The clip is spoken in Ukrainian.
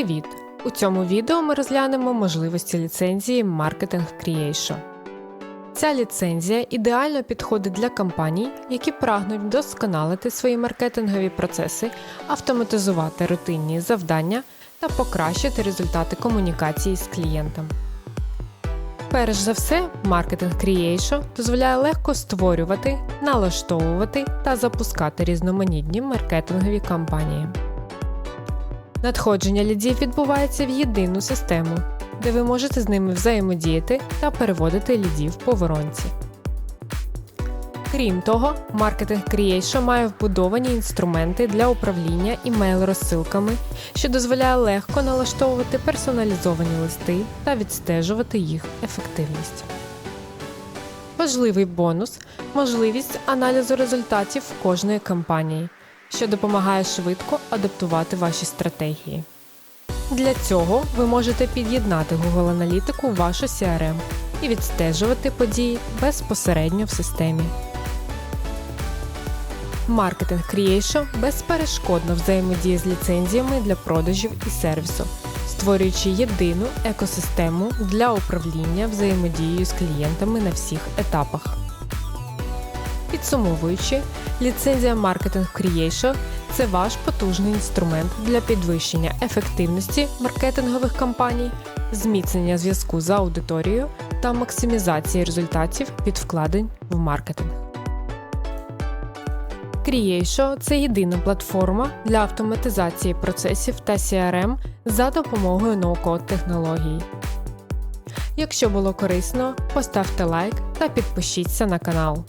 Привіт! У цьому відео ми розглянемо можливості ліцензії Marketing Creation. Ця ліцензія ідеально підходить для компаній, які прагнуть вдосконалити свої маркетингові процеси, автоматизувати рутинні завдання та покращити результати комунікації з клієнтом. Перш за все, Marketing Creation дозволяє легко створювати, налаштовувати та запускати різноманітні маркетингові кампанії. Надходження лідів відбувається в єдину систему, де ви можете з ними взаємодіяти та переводити лідів по воронці. Крім того, Marketing Creation має вбудовані інструменти для управління імейл-розсилками, що дозволяє легко налаштовувати персоналізовані листи та відстежувати їх ефективність. Важливий бонус можливість аналізу результатів кожної кампанії, що допомагає швидко адаптувати ваші стратегії. Для цього ви можете під'єднати Google Аналітику в вашу CRM і відстежувати події безпосередньо в системі. Marketing Creation безперешкодно взаємодіє з ліцензіями для продажів і сервісу, створюючи єдину екосистему для управління взаємодією з клієнтами на всіх етапах. Підсумовуючи, ліцензія Marketing Creation – це ваш потужний інструмент для підвищення ефективності маркетингових кампаній, зміцнення зв'язку з аудиторією та максимізації результатів від вкладень в маркетинг. Creation – це єдина платформа для автоматизації процесів та CRM за допомогою ноу-код технологій. Якщо було корисно, поставте лайк та підпишіться на канал.